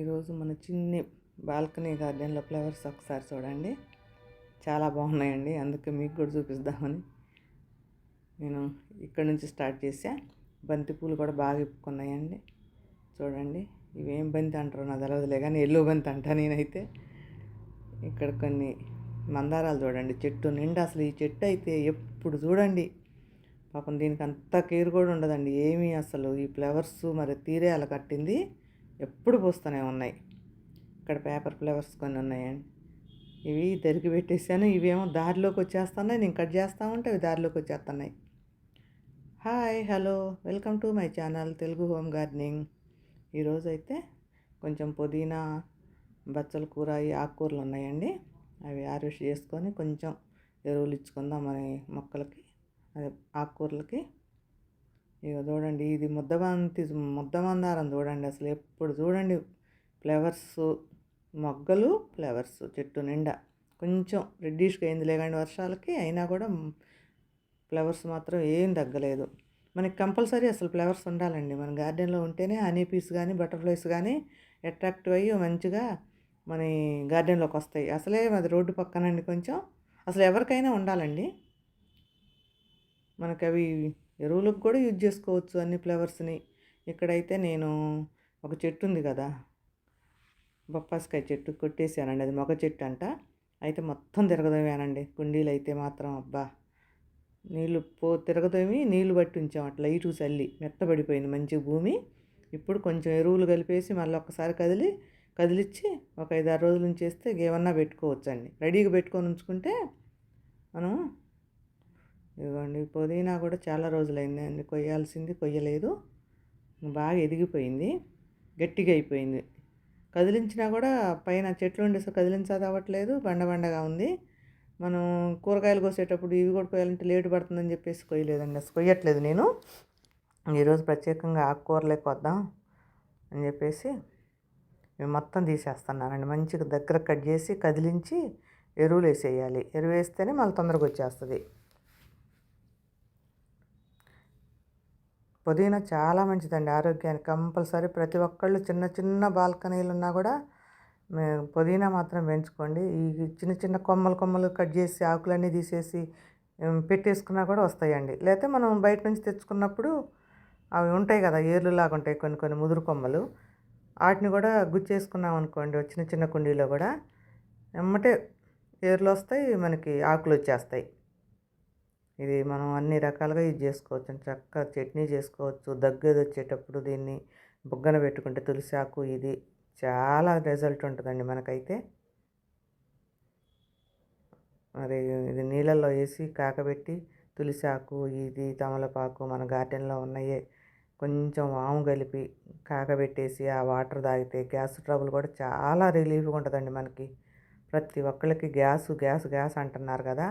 ఈరోజు మన చిన్ని బాల్కనీ గార్డెన్లో ఫ్లవర్స్ ఒకసారి చూడండి. చాలా బాగున్నాయండి. అందుకే మీకు కూడా చూపిద్దామని నేను ఇక్కడ నుంచి స్టార్ట్ చేసా బంతి పూలు కూడా బాగా ఇప్పుకున్నాయండి. చూడండి. ఇవేం బంతి అంటారో నాకు తెలియదులే కానీ ఎల్లో బంతి అంటా నేనైతే. ఇక్కడ కొన్ని మందారాలు చూడండి. చెట్టు నిండా అసలు ఈ చెట్టు అయితే ఎప్పుడు చూడండి. పాపం దీనికి అంత కేర్ కూడా ఉండదండి. ఏమీ అసలు ఈ ఫ్లవర్స్ మరి తీరే అలా కట్టింది. ఎప్పుడు పూస్తూనే ఉన్నాయి. ఇక్కడ పేపర్ ఫ్లవర్స్ కొన్ని ఉన్నాయండి ఇవి దరికి పెట్టేసాను ఇవేమో దారిలోకి వచ్చేస్తున్నాయి. నేను కట్ చేస్తా ఉంటే అవి దారిలోకి వచ్చేస్తున్నాయి. Hi hello. Welcome to my channel Telugu home gardening. ఈరోజు అయితే కొంచెం పుదీనా బచ్చల కూర ఈ ఆకుకూరలు ఉన్నాయండి. అవి హార్వెస్ట్ చేసుకొని కొంచెం ఎరువులు ఇచ్చుకుందాం మన మొక్కలకి అదే ఆకుకూరలకి ఇక చూడండి ఇది ముద్దబంతి ముద్దమందారం చూడండి అసలు ఎప్పుడు చూడండి. ఫ్లవర్స్ మొగ్గలు ఫ్లవర్స్ చెట్టు నిండా. కొంచెం రెడ్డిష్గా అయింది లేకండి వర్షాలకి అయినా కూడా ఫ్లవర్స్ మాత్రం ఏం తగ్గలేదు. మనకి కంపల్సరీ అసలు ఫ్లవర్స్ ఉండాలండి. మన గార్డెన్లో ఉంటేనే హనీ పీస్ కానీ బటర్ఫ్లైస్ కానీ అట్రాక్టివ్ అయ్యి మంచిగా మన గార్డెన్లోకి వస్తాయి. అసలే అది రోడ్డు పక్కనండి కొంచెం. అసలు ఎవరికైనా ఉండాలండి. మనకి అవి ఎరువులకు కూడా యూజ్ చేసుకోవచ్చు అన్ని ఫ్లవర్స్ని. ఇక్కడైతే నేను ఒక చెట్టు ఉంది కదా బొప్పాస్కాయ చెట్టు కొట్టేసానండి. అది మొగ చెట్టు అంట. అయితే మొత్తం తిరగదోమేనండి. కుండీలు అయితే మాత్రం అబ్బా! నీళ్ళు పో తిరగదోమి నీళ్ళు పట్టి ఉంచాం. అట్లా ఇటు చల్లి మెత్తబడిపోయింది మంచి భూమి. ఇప్పుడు కొంచెం ఎరువులు కలిపేసి మళ్ళీ ఒక్కసారి కదిలి కదిలిచ్చి ఒక ఐదు ఆరు రోజులు ఉంచేస్తే ఏమన్నా పెట్టుకోవచ్చండి. రెడీగా పెట్టుకొని ఉంచుకుంటే మనం ఇదిగోండి పుదీనా కూడా చాలా రోజులైంది అండి. కొయ్యాల్సింది కొయ్యలేదు. బాగా ఎదిగిపోయింది గట్టిగా అయిపోయింది. కదిలించినా కూడా పైన చెట్లు ఉండేసి కదిలించదవ్వట్లేదు బండ బండగా ఉంది. మనం కూరగాయలు కోసేటప్పుడు ఇవి కూడా కొయ్యాలంటే లేటు పడుతుందని చెప్పేసి కొయ్యలేదండి. అసలు కొయ్యట్లేదు నేను. ఈరోజు ప్రత్యేకంగా ఆకుకూరలే కొద్దాం అని చెప్పేసి మేము మొత్తం తీసేస్తున్నానండి. మంచిగా దగ్గర కట్ చేసి కదిలించి ఎరువులు వేసేయాలి. ఎరువు వేస్తేనే మళ్ళీ తొందరగా వచ్చేస్తుంది. పుదీనా చాలా మంచిదండి ఆరోగ్యానికి. కంపల్సరీ ప్రతి ఒక్కళ్ళు చిన్న చిన్న బాల్కనీలు ఉన్నా కూడా పుదీనా మాత్రం పెంచుకోండి. ఈ చిన్న చిన్న కొమ్మలు కొమ్మలు కట్ చేసి ఆకులన్నీ తీసేసి పెట్టేసుకున్నా కూడా వస్తాయండి. లేకపోతే మనం బయట నుంచి తెచ్చుకున్నప్పుడు అవి ఉంటాయి కదా ఏర్లు లాగా ఉంటాయి కొన్ని కొన్ని ముదురు కొమ్మలు. వాటిని కూడా గుచ్చేసుకున్నాం అనుకోండి చిన్న చిన్న కుండీలో కూడా. ఎమ్మటే ఏర్లు వస్తాయి మనకి ఆకులు వచ్చేస్తాయి. ఇది మనం అన్ని రకాలుగా యూజ్ చేసుకోవచ్చు. చక్కగా చట్నీ చేసుకోవచ్చు. దగ్గర వచ్చేటప్పుడు దీన్ని బుగ్గన పెట్టుకుంటే తులసి ఆకు ఇది చాలా రిజల్ట్ ఉంటుందండి మనకైతే. మరి ఇది నీళ్ళల్లో వేసి కాకబెట్టి తులసి ఆకు ఇది తమలపాకు మన గార్డెన్లో ఉన్నాయే కొంచెం వాము కలిపి కాకబెట్టేసి ఆ వాటర్ తాగితే గ్యాస్ ట్రబుల్ కూడా చాలా రిలీఫ్గా ఉంటుందండి మనకి. ప్రతి ఒక్కళ్ళకి గ్యాస్ గ్యాస్ గ్యాస్ అంటున్నారు కదా.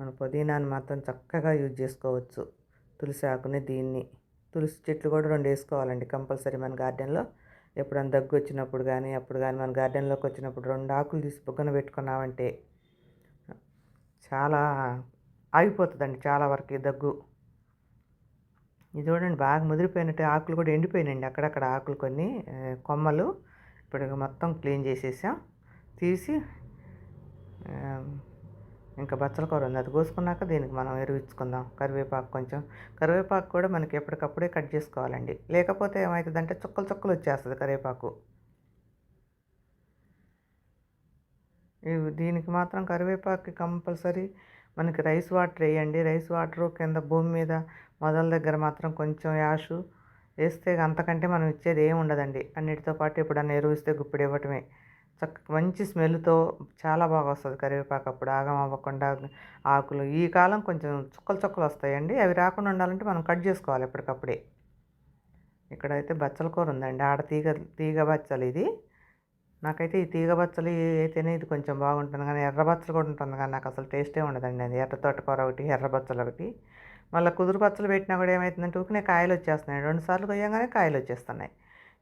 మన పుదీనాను మాత్రం చక్కగా యూజ్ చేసుకోవచ్చు. తులసి ఆకుని దీన్ని తులసి చెట్లు కూడా రెండు వేసుకోవాలండి కంపల్సరీ మన గార్డెన్లో. ఎప్పుడైనా దగ్గు వచ్చినప్పుడు కానీ అప్పుడు కానీ మన గార్డెన్లోకి వచ్చినప్పుడు రెండు ఆకులు తీసి బుగ్గన పెట్టుకున్నామంటే చాలా ఆగిపోతుందండి చాలా వరకు దగ్గు. ఇది చూడండి బాగా ముదిరిపోయినట్టు ఆకులు కూడా ఎండిపోయినాయండి అక్కడక్కడ ఆకులు కొన్ని కొమ్మలు. ఇప్పుడు మొత్తం క్లీన్ చేసేసాం. తీసి ఇంకా బచ్చల కూర ఉంది. అది కోసుకున్నాక దీనికి మనం ఎరువిచ్చుకుందాం. కరివేపాకు కొంచెం. కరివేపాకు కూడా మనకి ఎప్పటికప్పుడే కట్ చేసుకోవాలండి. లేకపోతే ఏమవుతుందంటే చుక్కలు చుక్కలు వచ్చేస్తుంది కరివేపాకు. దీనికి మాత్రం కరివేపాకు కంపల్సరీ మనకి రైస్ వాటర్ వేయండి. రైస్ వాటర్ కింద భూమి మీద మొదల దగ్గర మాత్రం కొంచెం యాషు వేస్తే అంతకంటే మనం ఇచ్చేది ఏమి ఉండదండి. అన్నిటితో పాటు ఎప్పుడన్నా ఎరువు ఇస్తే ఇవ్వటమే. చక్క మంచి స్మెల్తో చాలా బాగా వస్తుంది కరివేపాకు అప్పుడు. ఆగం అవ్వకుండా ఆకులు. ఈ కాలం కొంచెం చుక్కలు చుక్కలు వస్తాయండి. అవి రాకుండా ఉండాలంటే మనం కట్ చేసుకోవాలి ఎప్పటికప్పుడే. ఇక్కడైతే బచ్చల కూర ఉందండి. ఆడ తీగ తీగ బచ్చలు ఇది. నాకైతే ఈ తీగ బచ్చలు అయితేనే ఇది కొంచెం బాగుంటుంది. కానీ ఎర్ర బచ్చలు కూడా ఉంటుంది. కానీ నాకు అసలు టేస్టే ఉండదండి అది. ఎర్ర తోటకూర ఒకటి ఎర్ర బచ్చలు ఒకటి. మళ్ళీ కుదురు బచ్చలు పెట్టినా కూడా ఏమవుతుందంటే ఊరికే కాయలు వచ్చేస్తున్నాయి. రెండు సార్లు కొయ్యగానే కాయలు వచ్చేస్తున్నాయి.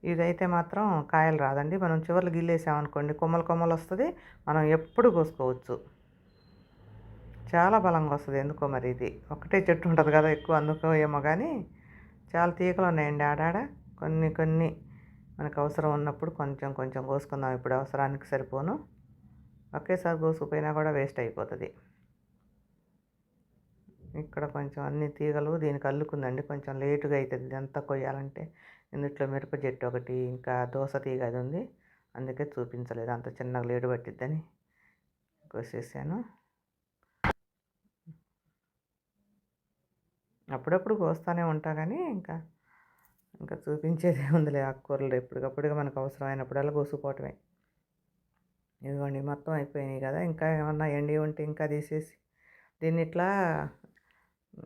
ఇదైతే మాత్రం కాయలు రాదండి. మనం చివర్లు గిల్లేసామనుకోండి కొమ్మలు కొమ్మలు వస్తుంది. మనం ఎప్పుడు కోసుకోవచ్చు. చాలా బలంగా వస్తుంది. ఎందుకో మరి ఇది? ఒకటే చెట్టు ఉంటుంది కదా ఎక్కువ. అందుకో ఏమో కానీ చాలా తీగలు ఉన్నాయండి ఆడాడ. కొన్ని కొన్ని మనకు అవసరం ఉన్నప్పుడు కొంచెం కొంచెం కోసుకుందాం. ఇప్పుడు అవసరానికి సరిపోను. ఒకేసారి కోసుకుపోయినా కూడా వేస్ట్ అయిపోతుంది. ఇక్కడ కొంచెం అన్ని తీగలు దీనికి అల్లుకుందండి. కొంచెం లేటుగా అవుతుంది ఇదంతా కొయ్యాలంటే ఇందుట్లో మిరప చెట్టు ఒకటి ఇంకా దోస తీగ అది ఉంది. అందుకే చూపించలేదు. అంత చిన్నగా లేటు పట్టిద్దని కోసేసాను. అప్పుడప్పుడు కోస్తూనే ఉంటా కానీ ఇంకా ఇంకా చూపించేది ఉందిలే ఆకుకూరలు. ఎప్పటికప్పుడుగా మనకు అవసరమైనప్పుడల్లా కోసుకుపోవటమే ఇదిగోండి మొత్తం అయిపోయినాయి కదా. ఇంకా ఏమన్నా ఎండి ఉంటే ఇంకా తీసేసి దీన్ని ఇట్లా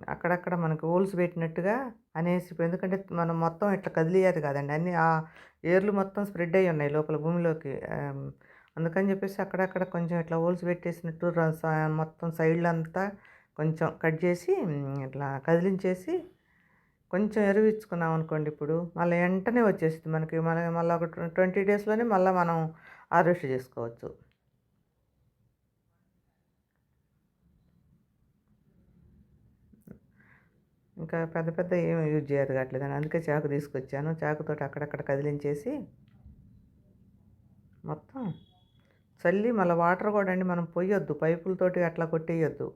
అక్కడక్కడ మనకు హోల్స్ పెట్టినట్టుగా అనేసి ఎందుకంటే మనం మొత్తం ఇట్లా కదిలియాలి కదండి. అన్నీ ఆ ఏర్లు మొత్తం స్ప్రెడ్ అయ్యి ఉన్నాయి లోపల భూమిలోకి. అందుకని చెప్పేసి అక్కడక్కడ కొంచెం ఇట్లా హోల్స్ పెట్టేసినట్టు మొత్తం సైడ్లంతా కొంచెం కట్ చేసి ఇట్లా కదిలించేసి కొంచెం ఎరువిచ్చుకున్నాం అనుకోండి ఇప్పుడు. మళ్ళీ వెంటనే వచ్చేస్తుంది మనకి. మళ్ళీ మళ్ళీ ఒక ట్వంటీ డేస్లోనే మళ్ళీ మనం హార్వెస్ట్ చేసుకోవచ్చు. ఇంకా పెద్ద పెద్ద ఏమి యూజ్ చేయదు కావట్లేదు అని. అందుకే చాకు తీసుకొచ్చాను. చాకుతో అక్కడక్కడ కదిలించేసి మొత్తం చల్లి మళ్ళీ వాటర్ కూడా అండి మనం పొయ్యొద్దు. పైపులతోటి అట్లా కొట్టేయొద్దు.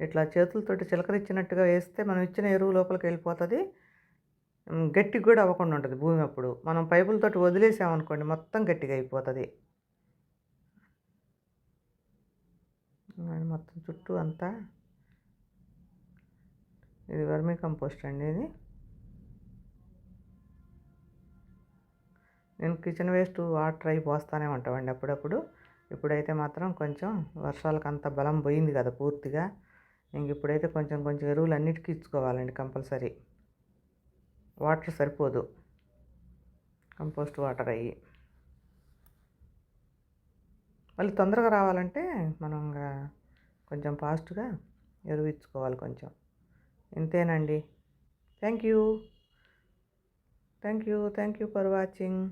ఇట్లా చేతులతోటి చిలకరిచ్చినట్టుగా వేస్తే మనం ఇచ్చిన ఎరువు లోపలికి వెళ్ళిపోతుంది. గట్టికి కూడా అవ్వకుండా ఉంటుంది భూమి అప్పుడు. మనం పైపులతోటి వదిలేసామనుకోండి మొత్తం గట్టిగా అయిపోతుంది. మొత్తం చుట్టూ అంతా ఇది వర్మీ కంపోస్ట్ అండి ఇది. నేను కిచెన్ వేస్ట్ వాటర్ అయి పోస్తానే ఉంటామండి అప్పుడప్పుడు. ఇప్పుడైతే మాత్రం కొంచెం వర్షాలకు అంత బలం పోయింది కదా పూర్తిగా. ఇంక ఇప్పుడైతే కొంచెం కొంచెం ఎరువులు అన్నిటికీ ఇచ్చుకోవాలండి కంపల్సరీ. వాటర్ సరిపోదు. కంపోస్ట్ వాటర్ అయ్యి. మళ్ళీ తొందరగా రావాలంటే మనం కొంచెం ఫాస్ట్గా ఎరువు ఇచ్చుకోవాలి కొంచెం. ఇంతేనండి. Thank you. Thank you. Thank you for watching.